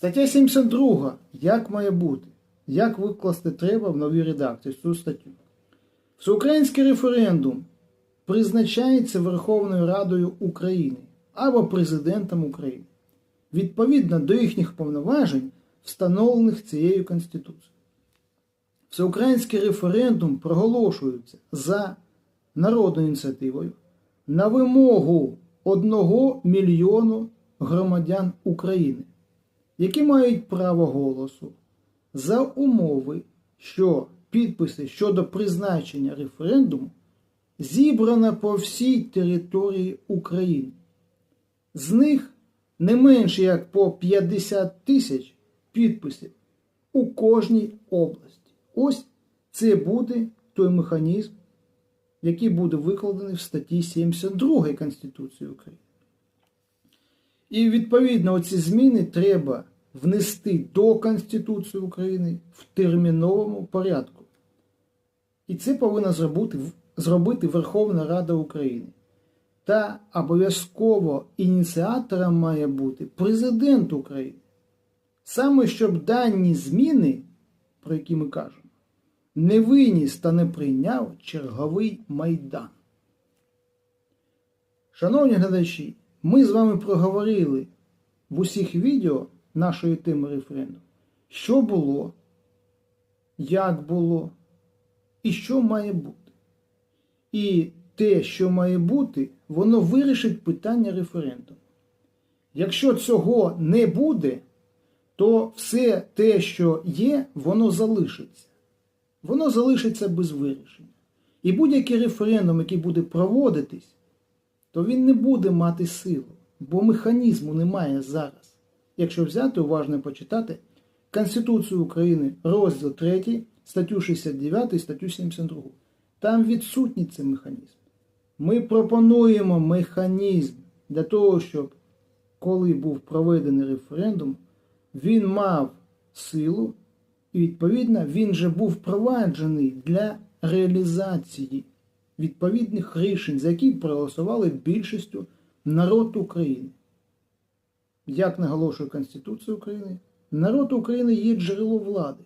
Стаття 72. Як має бути? Як викласти треба в новій редакції цю статтю? Всеукраїнський референдум призначається Верховною Радою України або Президентом України відповідно до їхніх повноважень, встановлених цією Конституцією. Всеукраїнський референдум проголошується за народною ініціативою на вимогу 1 мільйону громадян України, які мають право голосу за умови, що підписи щодо призначення референдуму зібрано по всій території України. З них не менше як по 50 тисяч підписів у кожній області. Ось це буде той механізм, який буде викладений в статті 72 Конституції України. І відповідно оці зміни треба внести до Конституції України в терміновому порядку. І це повинна зробити, зробити Верховна Рада України. Та обов'язково ініціатором має бути президент України. Саме щоб дані зміни, про які ми кажемо, не виніс та не прийняв черговий майдан. Шановні глядачі, ми з вами проговорили в усіх відео нашої теми референдуму, що було, як було і що має бути. І те, що має бути, воно вирішить питання референдуму. Якщо цього не буде, то все те, що є, воно залишиться. Воно залишиться без вирішення. І будь-який референдум, який буде проводитись, то він не буде мати силу, бо механізму немає зараз. Якщо взяти уважно почитати Конституцію України, розділ 3, статтю 69, статтю 72. Там відсутній цей механізм. Ми пропонуємо механізм для того, щоб коли був проведений референдум, він мав силу, і відповідно він же був впроваджений для реалізації відповідних рішень, за які проголосували більшістю народ України. Як наголошує Конституція України, народ України є джерело влади.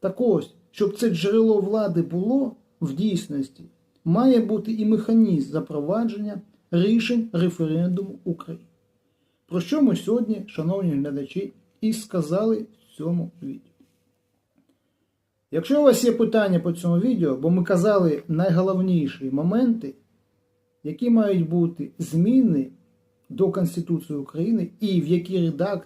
Так ось, щоб це джерело влади було в дійсності, має бути і механізм запровадження рішень референдуму України. Про що ми сьогодні, шановні глядачі, і сказали в цьому відео. Якщо у вас є питання по цьому відео, бо ми казали найголовніші моменти, які мають бути зміни до Конституції України і в якій редакції